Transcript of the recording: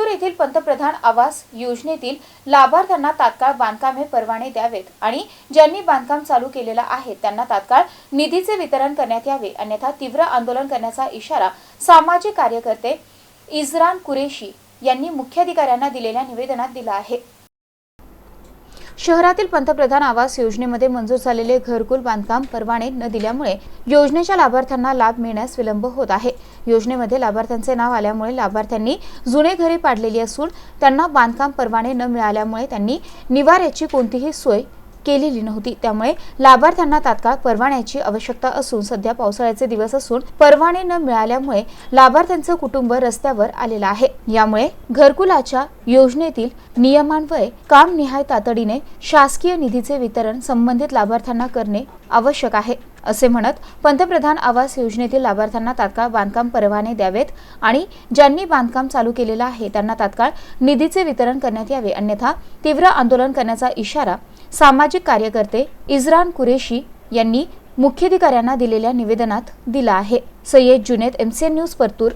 लातूर येथील पंतप्रधान आवास योजनेतील लाभार्थ्यांना तात्काळ बांधकामे परवाने द्यावेत आणि ज्यांनी बांधकाम चालू केलेलं आहे त्यांना तात्काळ निधीचे वितरण करण्यात यावे अन्यथा तीव्र आंदोलन करण्याचा इशारा सामाजिक कार्यकर्ते इज्रान कुरेशी यांनी मुख्याधिकाऱ्यांना दिलेल्या निवेदनात दिला आहे. शहरातील पंतप्रधान आवास योजनेमध्ये मंजूर झालेले घरकुल बांधकाम परवाने न दिल्यामुळे योजनेच्या लाभार्थ्यांना लाभ मिळण्यास विलंब होत आहे. योजनेमध्ये लाभार्थ्यांचे नाव आल्यामुळे लाभार्थ्यांनी जुने घरे पाडलेली असून त्यांना बांधकाम परवाने न मिळाल्यामुळे त्यांनी निवाऱ्याची कोणतीही सोय केलेली नव्हती. त्यामुळे लाभार्थ्यांना तात्काळ परवान्याची आवश्यकता असून सध्या पावसाळ्याचे दिवस असून परवाने न मिळाल्यामुळे लाभार्थ्यांचं कुटुंब रस्त्यावर आलेलं आहे. यामुळे घरकुलाच्या योजनेतील नियमांवर काम निहाय तातडीने शासकीय निधीचे वितरण संबंधित लाभार्थ्यांना करणे आवश्यक आहे असे म्हणत पंतप्रधान आवास योजनेतील लाभार्थ्यांना तात्काळ बांधकाम परवाने द्यावेत आणि ज्यांनी बांधकाम चालू केलेलं आहे त्यांना तात्काळ निधीचे वितरण करण्यात यावे. अन्यथा तीव्र आंदोलन करण्याचा इशारा सामाजिक कार्यकर्ते इज्रान कुरेशी यांनी मुख्याधिकाऱ्यांना दिलेल्या निवेदनात दिला आहे. Syed Junaid MCN news Partur.